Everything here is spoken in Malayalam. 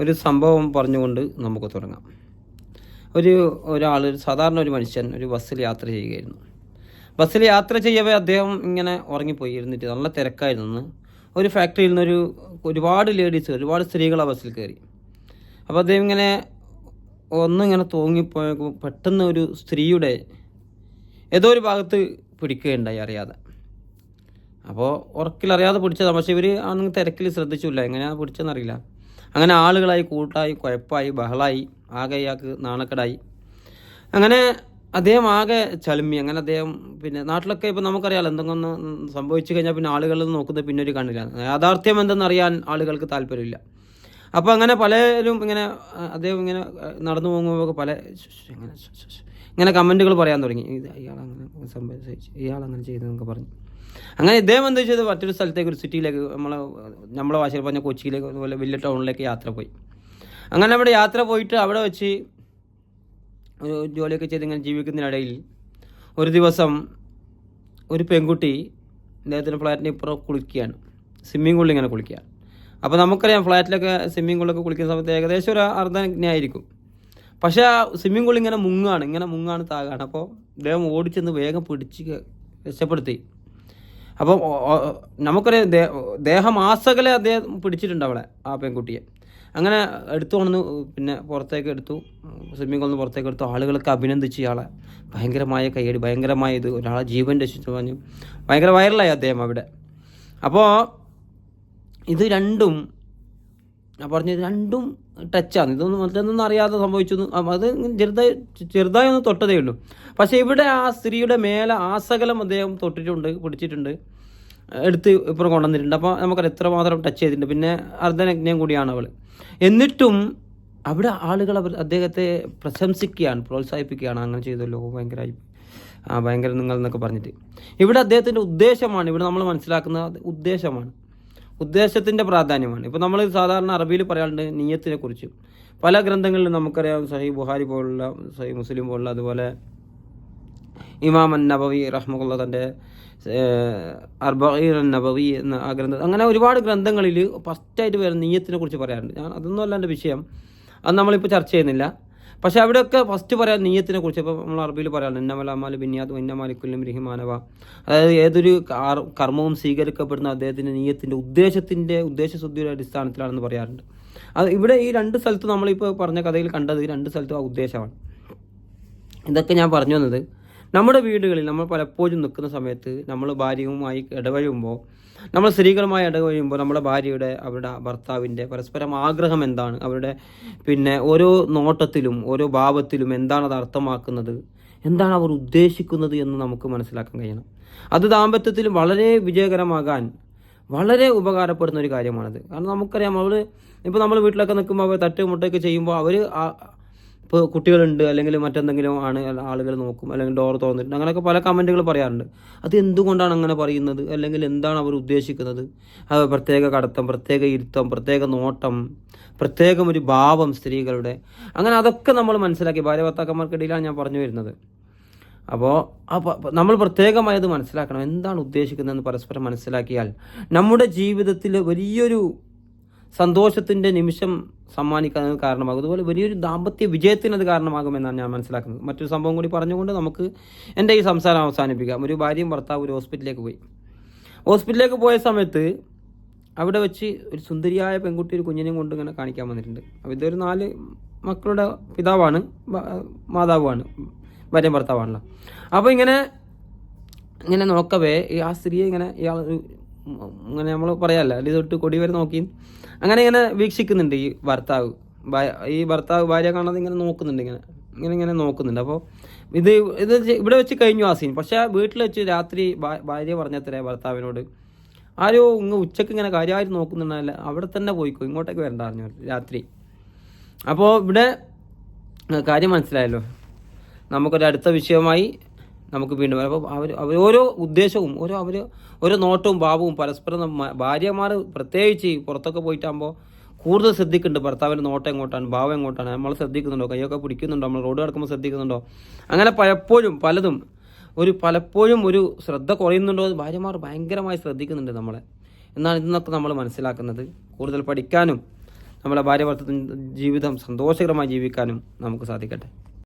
ഒരു സംഭവം പറഞ്ഞുകൊണ്ട് നമുക്ക് തുടങ്ങാം. ഒരു ഒരാൾ സാധാരണ ഒരു മനുഷ്യൻ ഒരു ബസ്സിൽ യാത്ര ചെയ്യുകയായിരുന്നു. ബസ്സിൽ യാത്ര ചെയ്യവേ അദ്ദേഹം ഇങ്ങനെ ഉറങ്ങിപ്പോയി ഇരുന്നിട്ട് നല്ല തിരക്കായിരുന്നു. ഒരു ഫാക്ടറിയിൽ നിന്നൊരു ഒരുപാട് ലേഡീസ് ഒരുപാട് സ്ത്രീകൾ ആ ബസ്സിൽ കയറി. അപ്പോൾ അദ്ദേഹം ഇങ്ങനെ ഒന്നിങ്ങനെ തൂങ്ങിപ്പോയപ്പോൾ പെട്ടെന്ന് ഒരു സ്ത്രീയുടെ ഏതോ ഒരു ഭാഗത്ത് പിടിക്കുകയുണ്ടായി അറിയാതെ. അപ്പോൾ ഉറക്കിലറിയാതെ പിടിച്ചതാണ്. പക്ഷേ ഇവർ ആണെങ്കിൽ തിരക്കിൽ ശ്രദ്ധിച്ചില്ല. എങ്ങനെയാണ് പിടിച്ചതെന്നറിയില്ല. അങ്ങനെ ആളുകളായി കൂട്ടായി കുഴപ്പമായി ബഹളായി ആകെ ഇയാൾക്ക് നാണക്കേടായി. അങ്ങനെ അദ്ദേഹം ആകെ ചലുമി അങ്ങനെ അദ്ദേഹം പിന്നെ നാട്ടിലൊക്കെ ഇപ്പം നമുക്കറിയാലോ എന്തെങ്കിലും സംഭവിച്ചു കഴിഞ്ഞാൽ പിന്നെ ആളുകളിൽ നോക്കുന്നത് പിന്നെ ഒരു കണ്ണില്ല യാഥാർത്ഥ്യം എന്തെന്നറിയാൻ ആളുകൾക്ക് താല്പര്യമില്ല. അപ്പോൾ അങ്ങനെ പലരും ഇങ്ങനെ അദ്ദേഹം ഇങ്ങനെ നടന്നു പോകുമ്പോൾ പല ഇങ്ങനെ ഇങ്ങനെ കമന്റുകൾ പറയാൻ തുടങ്ങി. ഇയാൾ ഇയാളങ്ങനെ സംഭവിച്ചു ഇയാളങ്ങനെ ചെയ്തതെന്നൊക്കെ പറഞ്ഞു. അങ്ങനെ ഇദ്ദേഹം എന്താ ചെയ്തത് മറ്റൊരു സ്ഥലത്തേക്ക് ഒരു സിറ്റിയിലേക്ക് നമ്മളെ നമ്മളെ ഭാഷയിൽ പറഞ്ഞ കൊച്ചിയിലേക്ക് അതുപോലെ വലിയ ടൗണിലേക്ക് യാത്ര പോയി. അങ്ങനെ അവിടെ യാത്ര പോയിട്ട് അവിടെ വെച്ച് ഒരു ജോലിയൊക്കെ ചെയ്ത് ഇങ്ങനെ ജീവിക്കുന്നതിനിടയിൽ ഒരു ദിവസം ഒരു പെൺകുട്ടി അദ്ദേഹത്തിന്റെ ഫ്ലാറ്റിന് ഇപ്പുറം കുളിക്കുകയാണ്. സ്വിമ്മിംഗ് പൂളിൽ ഇങ്ങനെ കുളിക്കുക അപ്പോൾ നമുക്കറിയാം ഫ്ലാറ്റിലൊക്കെ സ്വിമ്മിംഗ് പൂളൊക്കെ കുളിക്കുന്ന സമയത്ത് ഏകദേശം ഒരു അർദ്ധജ്ഞായിരിക്കും പക്ഷേ ആ സ്വിമ്മിംഗ് പൂൾ ഇങ്ങനെ മുങ്ങാണ് ഇങ്ങനെ മുങ്ങാണ് താകാണ്. അപ്പോൾ ദേഹം ഓടിച്ചെന്ന് വേഗം പിടിച്ച് രക്ഷപ്പെടുത്തി. അപ്പം നമുക്കറിയാം ദേഹം ആസകലെ അദ്ദേഹം പിടിച്ചിട്ടുണ്ട് അവളെ ആ പെൺകുട്ടിയെ. അങ്ങനെ എടുത്തു കൊണ്ടു പിന്നെ പുറത്തേക്ക് എടുത്തു. സ്വിമ്മിംഗ് നിന്ന് പുറത്തേക്ക് എടുത്തു. ആളുകളൊക്കെ അഭിനന്ദിച്ച് ഇയാളെ. ഭയങ്കരമായ കൈയടി ഭയങ്കരമായ ഇത്. ഒരാളെ ജീവൻ രക്ഷിച്ചു പറഞ്ഞു. ഭയങ്കര വൈറലായി അദ്ദേഹം അവിടെ. അപ്പോൾ ഇത് രണ്ടും ഞാൻ പറഞ്ഞത് രണ്ടും ടച്ചാണ് ഇതൊന്നും മറ്റൊന്നും അറിയാതെ സംഭവിച്ചു അത് ചെറുതായി ചെറുതായി ഒന്ന് തൊട്ടതേ ഉള്ളൂ. പക്ഷേ ഇവിടെ ആ സ്ത്രീയുടെ മേലെ ആസകലം അദ്ദേഹം തൊട്ടിട്ടുണ്ട് പിടിച്ചിട്ടുണ്ട് എടുത്ത് ഇപ്പുറം കൊണ്ടുവന്നിട്ടുണ്ട്. അപ്പോൾ നമുക്കറിയാം എത്രമാത്രം ടച്ച് ചെയ്തിട്ടുണ്ട്. പിന്നെ അർദ്ധനജ്ഞയും കൂടിയാണ് അവൾ എന്നിട്ടും അവിടെ ആളുകൾ അവർ അദ്ദേഹത്തെ പ്രശംസിക്കുകയാണ് പ്രോത്സാഹിപ്പിക്കുകയാണ്. അങ്ങനെ ചെയ്തല്ലോ ഭയങ്കരമായി ആ ഭയങ്കര നിങ്ങൾ എന്നൊക്കെ പറഞ്ഞിട്ട്. ഇവിടെ അദ്ദേഹത്തിന്റെ ഉദ്ദേശമാണ് ഇവിടെ നമ്മൾ മനസ്സിലാക്കുന്ന ഉദ്ദേശമാണ്. ഉദ്ദേശത്തിന്റെ പ്രാധാന്യമാണ്. ഇപ്പോൾ നമ്മൾ സാധാരണ അറബിയിൽ പറയാറുണ്ട് നീയത്തിനെ കുറിച്ച്. പല ഗ്രന്ഥങ്ങളിലും നമുക്കറിയാം സഹി ബുഹാരി പോലുള്ള സഹി മുസ്ലിം പോലുള്ള അതുപോലെ ഇമാം നബവി റഹ്മുള്ള തന്റെ അർബീർ നബവി എന്ന ആ ഗ്രന്ഥം അങ്ങനെ ഒരുപാട് ഗ്രന്ഥങ്ങളിൽ ഫസ്റ്റായിട്ട് വരുന്ന നീയത്തിനെ കുറിച്ച് പറയാറുണ്ട്. ഞാൻ അതൊന്നും അല്ല എന്റെ വിഷയം. അത് നമ്മളിപ്പോൾ ചർച്ച ചെയ്യുന്നില്ല. പക്ഷേ അവിടെയൊക്കെ ഫസ്റ്റ് പറയാൻ നീയത്തിനെ കുറിച്ച് ഇപ്പോൾ നമ്മൾ അറബിയിൽ പറയാറുണ്ട് ഇന്നമല അമാൽ ബിന്യാദ് ഇന്നമാലിക്കുല്ലും രഹിമാനവ അതായത് ഏതൊരു കർമ്മവും സ്വീകരിക്കപ്പെടുന്ന അദ്ദേഹത്തിന്റെ നീയത്തിന്റെ ഉദ്ദേശത്തിന്റെ ഉദ്ദേശശുദ്ധിയുടെ അടിസ്ഥാനത്തിലാണെന്ന് പറയാറുണ്ട്. അത് ഇവിടെ ഈ രണ്ട് സ്ഥലത്ത് നമ്മളിപ്പോൾ പറഞ്ഞ കഥയിൽ കണ്ടത് ഈ രണ്ട് സ്ഥലത്തും ആ ഉദ്ദേശമാണ്. ഇതൊക്കെ ഞാൻ പറഞ്ഞു വന്നത്. നമ്മുടെ വീടുകളിൽ നമ്മൾ പലപ്പോഴും നിൽക്കുന്ന സമയത്ത് നമ്മൾ ഭാര്യയുമായി ഇടപഴകുമ്പോൾ നമ്മൾ സ്ത്രീകളുമായി ഇടപഴകുമ്പോൾ നമ്മുടെ ഭാര്യയുടെ അവരുടെ ഭർത്താവിന്റെ പരസ്പരം ആഗ്രഹം എന്താണ്? അവരുടെ പിന്നെ ഓരോ നോട്ടത്തിലും ഓരോ ഭാവത്തിലും എന്താണ് അത് അർത്ഥമാക്കുന്നത്? എന്താണ് അവർ ഉദ്ദേശിക്കുന്നത് എന്ന് നമുക്ക് മനസ്സിലാക്കാൻ കഴിയണം. അത് ദാമ്പത്യത്തിൽ വളരെ വിജയകരമാകാൻ വളരെ ഉപകാരപ്പെടുന്ന ഒരു കാര്യമാണത്. കാരണം നമുക്കറിയാം അവർ ഇപ്പോൾ നമ്മൾ വീട്ടിലൊക്കെ നിൽക്കുമ്പോൾ അവർ തട്ട് മുട്ടയൊക്കെ ചെയ്യുമ്പോൾ അവർ ഇപ്പോൾ കുട്ടികളുണ്ട് അല്ലെങ്കിൽ മറ്റെന്തെങ്കിലും ആണ് ആളുകൾ നോക്കും അല്ലെങ്കിൽ ഡോർ തുറന്നിട്ടുണ്ട്. അങ്ങനെയൊക്കെ പല കമന്റുകൾ പറയാറുണ്ട്. അത് എന്തുകൊണ്ടാണ് അങ്ങനെ പറയുന്നത്? അല്ലെങ്കിൽ എന്താണ് അവർ ഉദ്ദേശിക്കുന്നത്? പ്രത്യേക കടത്തം പ്രത്യേക ഇരുത്തം പ്രത്യേക നോട്ടം പ്രത്യേകം ഒരു ഭാവം സ്ത്രീകളുടെ. അങ്ങനെ അതൊക്കെ നമ്മൾ മനസ്സിലാക്കി. ഭാര്യ ഭർത്താക്കന്മാർക്കിടയിലാണ് ഞാൻ പറഞ്ഞു വരുന്നത്. അപ്പോൾ നമ്മൾ പ്രത്യേകമായി അത് മനസ്സിലാക്കണം. എന്താണ് ഉദ്ദേശിക്കുന്നതെന്ന് പരസ്പരം മനസ്സിലാക്കിയാൽ നമ്മുടെ ജീവിതത്തിൽ വലിയൊരു സന്തോഷത്തിന്റെ നിമിഷം സമ്മാനിക്കാൻ കാരണമാകും. അതുപോലെ വലിയൊരു ദാമ്പത്യ വിജയത്തിന് അത് കാരണമാകുമെന്നാണ് ഞാൻ മനസ്സിലാക്കുന്നത്. മറ്റൊരു സംഭവം കൂടി പറഞ്ഞുകൊണ്ട് നമുക്ക് എന്റെ ഈ സംസാരം അവസാനിപ്പിക്കാം. ഒരു ഭാര്യയും ഭർത്താവ് ഒരു ഹോസ്പിറ്റലിലേക്ക് പോയി. ഹോസ്പിറ്റലിലേക്ക് പോയ സമയത്ത് അവിടെ വെച്ച് ഒരു സുന്ദരിയായ പെൺകുട്ടി ഒരു കുഞ്ഞിനെയും കൊണ്ട് ഇങ്ങനെ കാണിക്കാൻ വന്നിട്ടുണ്ട്. അപ്പോൾ ഇതൊരു നാല് മക്കളുടെ പിതാവാണ് മാതാവുമാണ് ഭാര്യയും ഭർത്താവാണല്ലോ. അപ്പോൾ ഇങ്ങനെ ഇങ്ങനെ നോക്കവേ ആ സ്ത്രീയെ ഇങ്ങനെ ഇയാൾ ഇങ്ങനെ നമ്മൾ പറയാമല്ലോ അല്ലെങ്കിൽ തൊട്ട് കൊടി വരെ നോക്കി. അങ്ങനെ ഇങ്ങനെ വീക്ഷിക്കുന്നുണ്ട് ഈ ഭർത്താവ്. ഈ ഭർത്താവ് ഭാര്യ കാണാതെ ഇങ്ങനെ നോക്കുന്നുണ്ട് ഇങ്ങനെ. ഇങ്ങനെ ഇങ്ങനെ നോക്കുന്നുണ്ട്. അപ്പോൾ ഇത് ഇത് ഇവിടെ വെച്ച് കഴിഞ്ഞു ആ സീൻ പക്ഷേ വീട്ടിൽ വെച്ച് രാത്രി ഭാര്യ പറഞ്ഞത്രേ ഭർത്താവിനോട്. ആരോ ഇങ്ങ് ഉച്ചയ്ക്ക് ഇങ്ങനെ കാര്യമായിട്ട് നോക്കുന്നുണ്ടല്ല അവിടെ തന്നെ പോയിക്കോ ഇങ്ങോട്ടേക്ക് വരണ്ട പറഞ്ഞു രാത്രി. അപ്പോൾ ഇവിടെ കാര്യം മനസ്സിലായല്ലോ. നമുക്കൊരു അടുത്ത വിഷയമായി നമുക്ക് വീണ്ടും അപ്പോൾ അവർ അവർ ഓരോ ഉദ്ദേശവും ഓരോ അവർ ഓരോ നോട്ടവും ഭാവവും പരസ്പരം ഭാര്യമാർ പ്രത്യേകിച്ച് പുറത്തൊക്കെ പോയിട്ടാകുമ്പോൾ കൂടുതൽ ശ്രദ്ധിക്കുന്നുണ്ട്. ഭർത്താവിന്റെ നോട്ടം എങ്ങോട്ടാണ് ഭാവം എങ്ങോട്ടാണ് നമ്മൾ ശ്രദ്ധിക്കുന്നുണ്ടോ കൈയൊക്കെ പിടിക്കുന്നുണ്ടോ നമ്മൾ റോഡ് കിടക്കുമ്പോൾ ശ്രദ്ധിക്കുന്നുണ്ടോ? അങ്ങനെ പലപ്പോഴും പലതും ഒരു പലപ്പോഴും ഒരു ശ്രദ്ധ കുറയുന്നുണ്ടോ ഭാര്യമാർ ഭയങ്കരമായി ശ്രദ്ധിക്കുന്നുണ്ട് നമ്മളെ. എന്നാണ് ഇന്നൊക്കെ നമ്മൾ മനസ്സിലാക്കുന്നത്. കൂടുതൽ പഠിക്കാനും നമ്മളെ ഭാര്യ ഭർത്തൃ ജീവിതം സന്തോഷകരമായി ജീവിക്കാനും നമുക്ക് സാധിക്കട്ടെ.